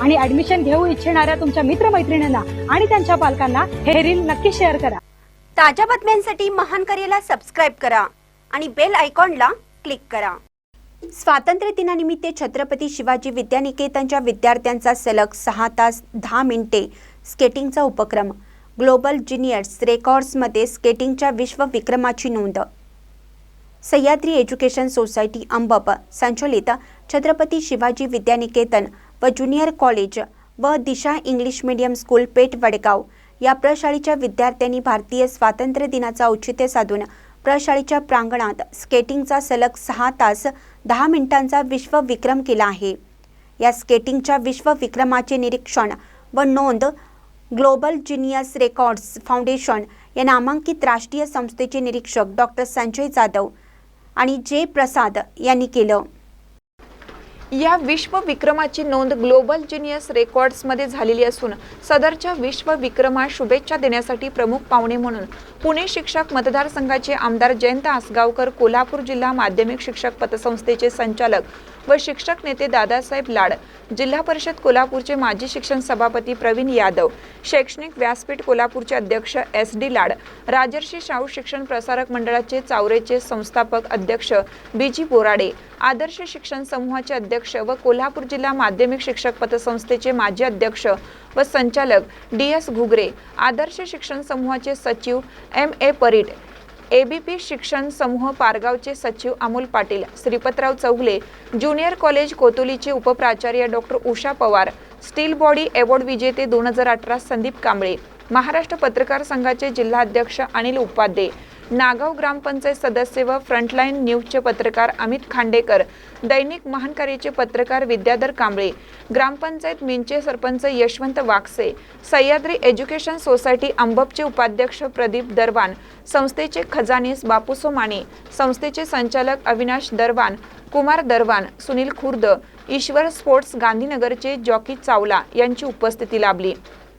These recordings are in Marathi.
आणि ऍडमिशन घेऊ इच्छिणाऱ्या तुमच्या मित्रमैत्रिणींना आणि त्यांच्या पालकांना हे रील नक्की शेअर करा. ताज्या बातम्यांसाठी महान करेला सबस्क्राईब करा आणि बेल आयकॉनला क्लिक करा. स्वातंत्र्य दिनानिमित्त छत्रपती शिवाजी विद्यानिकेतनच्या विद्यार्थ्यांचा सलग सहा तास दहा मिनिटे स्केटिंगचा उपक्रम. ग्लोबल ज्युनियर्स रेकॉर्ड्समध्ये स्केटिंगच्या विश्व विक्रमाची नोंद. सह्याद्री एज्युकेशन सोसायटी अंबप संचलित छत्रपती शिवाजी विद्यानिकेतन व ज्युनियर कॉलेज व Disha English medium school Peth Vadgaon या प्रशाळेच्या विद्यार्थ्यांनी भारतीय स्वातंत्र्य दिनाचा औचित्य साधून प्रशाळेच्या प्रांगणात स्केटिंगचा सलग सहा तास दहा मिनिटांचा विश्व विक्रम केला आहे. या स्केटिंगच्या विश्व विक्रमाचे निरीक्षण व नोंद ग्लोबल जिनियस रेकॉर्ड्स फाउंडेशन या नामांकित राष्ट्रीय संस्थेचे निरीक्षक डॉक्टर संजय जाधव आणि जे प्रसाद यांनी केलं. या विश्व विक्रमाची नोंद ग्लोबल जिनियस रेकॉर्ड्समध्ये झालेली असून सदरच्या विश्वविक्रमास शुभेच्छा देण्यासाठी प्रमुख पाहुणे म्हणून पुणे शिक्षक मतदारसंघाचे आमदार जयंत आसगावकर कोल्हापूर जिल्हा माध्यमिक शिक्षक पतसंस्थेचे संचालक व शिक्षक नेते दादासाहेब लाड जिल्हा परिषद कोल्हापूरचे माजी शिक्षण सभापती प्रवीण यादव शैक्षणिक व्यासपीठ कोल्हापूरचे अध्यक्ष एस डी लाड राजर्षी शाहू शिक्षण प्रसारक मंडळाचे चावरेचे संस्थापक अध्यक्ष बी जी बोराडे आदर्श शिक्षण समूहाचे अध्यक्ष व कोल्हापूर जिल्हा माध्यमिक शिक्षक पतसंस्थेचे माजी अध्यक्ष व संचालक डी एस घुगरे आदर्श शिक्षण समूहाचे सचिव एम ए परीट एबीपी शिक्षण समूह पारगावचे सचिव अमोल पाटील श्रीपतराव चौगले ज्युनियर कॉलेज कोतुलीचे उपप्राचार्य doctor Usha Pawar steel body award विजेते दोन हजार अठरा संदीप कांबळे महाराष्ट्र पत्रकार संघाचे जिल्हाध्यक्ष अनिल उपाध्ये नागाव ग्रामपंचायत सदस्य व फ्रंटलाईन न्यूजचे पत्रकार अमित खांडेकर दैनिक महानकारीचे पत्रकार विद्याधर कांबळे ग्रामपंचायत मिंचे सरपंच यशवंत वाकसे सह्याद्री एज्युकेशन सोसायटी अंबपचे उपाध्यक्ष प्रदीप दरवान संस्थेचे खजानीस बापूसो माने संस्थेचे संचालक अविनाश दरवान कुमार दरवान सुनील खुर्द ईश्वर स्पोर्ट्स गांधीनगरचे जॉकी चावला यांची उपस्थिती लाभली.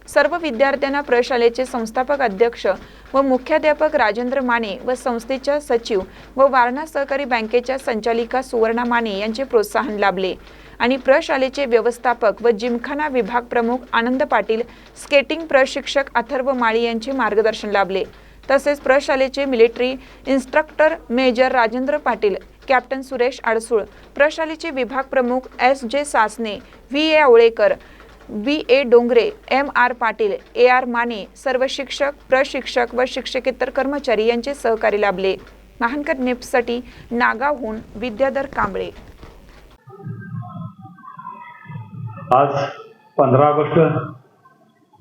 सर्व विद्यार्थ्यांना प्रशालेचे संस्थापक अध्यक्ष व मुख्याध्यापक राजेंद्र माने व संस्थेच्या सचिव व वारणा सहकारी बँकेच्या संचालिका सुवर्णा माने यांचे प्रोत्साहन लाभले. आणि प्रशालेचे व्यवस्थापक व जिमखाना विभाग प्रमुख आनंद पाटील स्केटिंग प्रशिक्षक अथर्व माळी यांचे मार्गदर्शन लाभले. तसेच प्रशालेचे military instructor major Rajendra Patil captain Suresh Adsul प्रशालेचे विभाग प्रमुख S J Sasane V A Awalekar B. A. Dongare M. R. Patil A. R. Mane सर्व शिक्षक प्रशिक्षक व शिक्षकेतर कर्मचारी यांचे सहकार्य लाभले. महानकर निप्ससाठी नागावहून विद्याधर कांबळे. आज पंधरा ऑगस्ट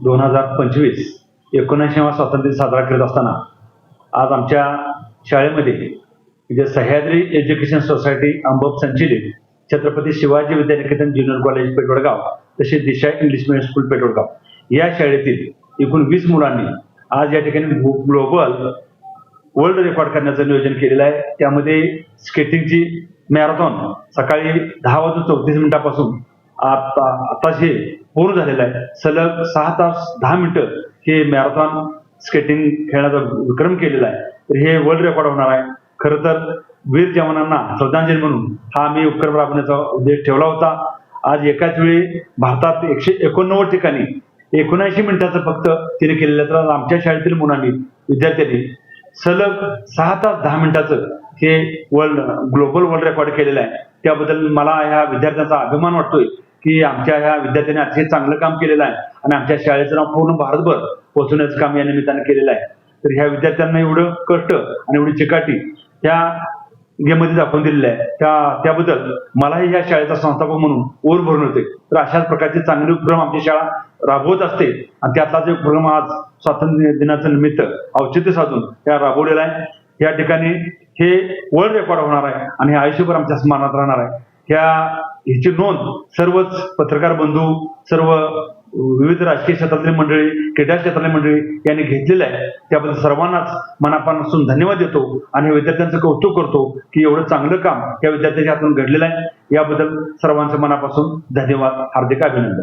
दोन हजार पंचवीस एकोणऐंशीवा स्वातंत्र्य साजरा करत असताना आज आमच्या शाळेमध्ये म्हणजे सह्याद्री एज्युकेशन सोसायटी अंबोप संचलित छत्रपती शिवाजी विद्यानिकेतन ज्युनियर कॉलेज पेटवडगाव तसेच दिशा इंग्लिश मिडियम स्कूल पेट्रोलगाव या शाळेतील एकूण वीस मुलांनी आज या ठिकाणी ग्लोबल वर्ल्ड रेकॉर्ड करण्याचं नियोजन केलेलं आहे. त्यामध्ये स्केटिंगची मॅरेथॉन सकाळी दहा वाजून चौतीस मिनिटापासून आता आताच हे पूर्ण झालेलं आहे. सलग सहा तास दहा मिनिटं हे मॅरेथॉन स्केटिंग खेळण्याचा विक्रम केलेला आहे. तर हे वर्ल्ड रेकॉर्ड होणार आहे. खरं तर वीर जवानांना श्रद्धांजली म्हणून हा आम्ही उपक्रम राबवण्याचा उद्देश ठेवला होता. आज एकाच वेळी भारतात एकशे एकोणनव्वद ठिकाणी एकोणऐंशी मिनिटाचं फक्त तिने केलेलं तर आमच्या शाळेतील मुलांनी विद्यार्थ्यांनी सलग सहा तास दहा मिनिटाचं हे वर्ल्ड ग्लोबल वर्ल्ड रेकॉर्ड केलेलं आहे. त्याबद्दल मला ह्या विद्यार्थ्यांचा अभिमान वाटतोय की आमच्या ह्या विद्यार्थ्यांनी अतिशय चांगलं काम केलेलं आहे आणि आमच्या शाळेचं नाव पूर्ण भारतभर पोहोचवण्याचं काम या निमित्तानं केलेलं आहे. तर ह्या विद्यार्थ्यांना एवढं कष्ट आणि एवढी चिकाटी त्या गेममध्ये दाखवून दिलेलं आहे. त्या त्याबद्दल मलाही या शाळेचा संस्थापक म्हणून ओर भरून होते. तर अशाच प्रकारचे चांगले उपक्रम आमची शाळा राबवत असते. आणि त्यातलाच एक उपक्रम आज स्वातंत्र्य दिनाचं निमित्त औचित्य साधून त्या राबवलेला आहे. या ठिकाणी हे वर्ल्ड रेकॉर्ड होणार आहे आणि हे आयुष्यभर आमच्या स्मरणात राहणार आहे. ह्या ह्याची नोंद सर्वच पत्रकार बंधू सर्व विविध राजकीय क्षेत्रातली मंडळी क्रीडा क्षेत्रातली मंडळी यांनी घेतलेलं आहे. त्याबद्दल सर्वांनाच मनापासून धन्यवाद देतो आणि विद्यार्थ्यांचं कौतुक करतो की एवढं चांगलं काम या विद्यार्थ्यांच्या हातून घडलेलं आहे. याबद्दल सर्वांचं मनापासून धन्यवाद हार्दिक अभिनंदन.